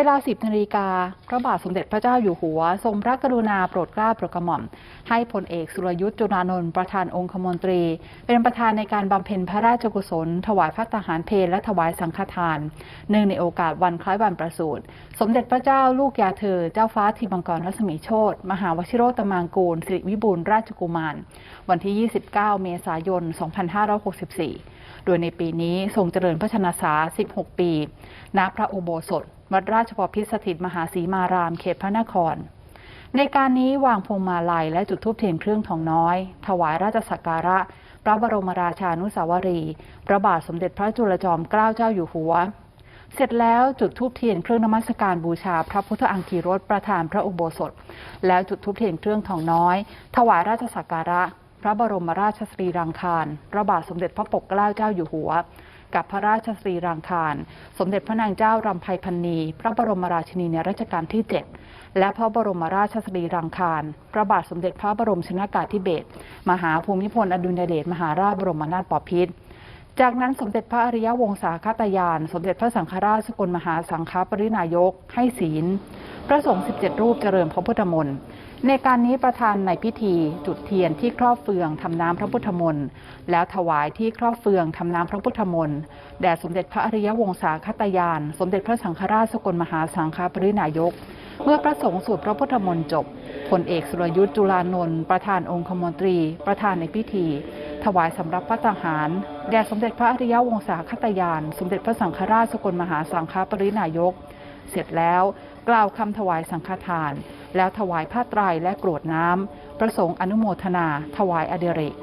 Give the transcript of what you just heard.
เวลา 10นาฬิกาพระบาทสมเด็จพระเจ้าอยู่หัว ทรงพระกรุณาโปรดเกล้าโปรดกระหม่อม ให้พลเอกสุรยุทธ์จุลานนท์ประธานองคมนตรี เป็นประธานในการบำเพ็ญพระราชกุศล ถวายพระทหารเพลและถวายสังฆทาน เนื่องในโอกาสวันคล้ายวันประสูติ สมเด็จพระเจ้าลูกยาเธอ เจ้าฟ้าทีมังกรรัศมีโชตมหาวชิโรตมางกูลสิริวิบูลราชกุมาร วันที่ 29 เมษายน 2564 โดยในปีนี้ทรงเจริญพระชนษา16 ปี ณ พระอุโบสถ วัดราชบพิตรสถิตมหาสีมาราม เขตพระนคร ในการนี้วางพวงมาลัยและจุดธูปเทียนเครื่องทองน้อย ถวายราชสักการะ พระบรมราชานุสาวรีย์พระบาทสมเด็จพระจุลจอมเกล้าเจ้าอยู่หัวเสร็จแล้วจุดธูปเทียนเครื่องนมัสการบูชา พระพุทธอังคีรสประธานพระอุโบสถ แล้วจุดธูปเทียนเครื่องทองน้อย ถวายราชสักการะ พระบรมราชสรีรังคารพระบาทสมเด็จพระปกเกล้าเจ้าอยู่หัว กับพระราชสรีรังคาร สมเด็จพระนางเจ้ารำไพพันนีพระบรมราชินีในรัชกาลที่ 7 และพระบรมราชสรีรังคารพระบาทสมเด็จพระบรมชนากาธิเบศรมหาภูมิพลอดุลยเดชมหาราชบรมนาถบพิตรจากนั้นสมเด็จพระอริยวงศาคตยาน สมเด็จพระสังฆราชสกลมหาสังฆปรินายก ให้ศีล พระสงฆ์ 17 รูปเจริญพระพุทธมนต์ ในการนี้ประธานในพิธีจุดเทียนที่ครอบเฟืองทำน้ำพระพุทธมนต์แล้วถวายที่ครอบเฟืองทำน้ำพระพุทธมนต์แด่สมเด็จพระอริยวงศาคตยาน สมเด็จพระสังฆราชสกลมหาสังฆปรินายก เมื่อพระสงฆ์สวดพระพุทธมนต์จบพลเอกสุรยุทธ์จุลานนท์ประธานองคมนตรี ประธานในพิธี ถวายสำรับพระทหารแด่สมเด็จพระอริยวงศาคตยาน สมเด็จพระสังฆราชสกลมหาสังฆปรินายก เสร็จแล้วกล่าวคำถวายสังฆทาน แล้วถวายผ้าไตรและกรวดน้ำประสงค์อนุโมทนา ถวายอเดเรก